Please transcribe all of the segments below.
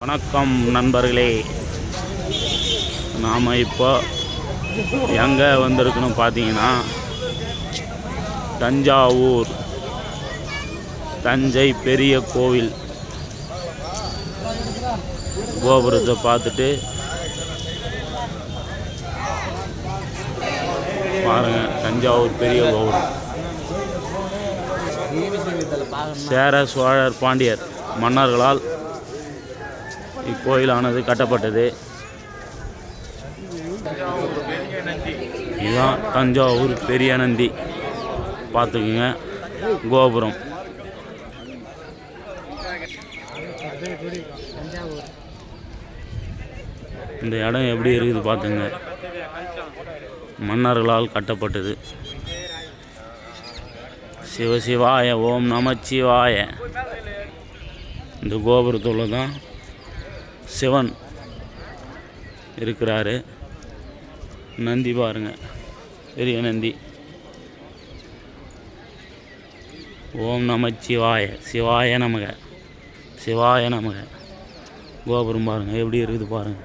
வணக்கம் நண்பர்களே. நாம் இப்போ எங்கே வந்திருக்கணும் பார்த்தீங்கன்னா தஞ்சாவூர் தஞ்சை பெரிய கோவில் கோபுரத்தை பார்த்துட்டு பாருங்க தஞ்சாவூர் பெரிய கோபுரம். சேர சோழர் பாண்டியர் மன்னர்களால் இக்கோயிலானது கட்டப்பட்டது. இதுதான் தஞ்சாவூர் பெரிய நந்தி. பார்த்துக்குங்க. கோபுரம். இந்த இடம் எப்படி இருக்குது பார்த்துங்க. மன்னர்களால் கட்டப்பட்டது. சிவசிவாய ஓம் நமச்சிவாய. இந்த கோபுரத்துள்ள தான் சிவன் இருக்கிறாரு. நந்தி பாருங்க. பெரிய நந்தி. ஓம் நமச்சிவாய சிவாய நமக சிவாய நமக. கோபுரம் பாருங்கள் எப்படி இருக்குது பாருங்கள்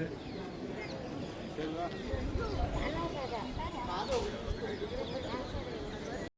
Thank you.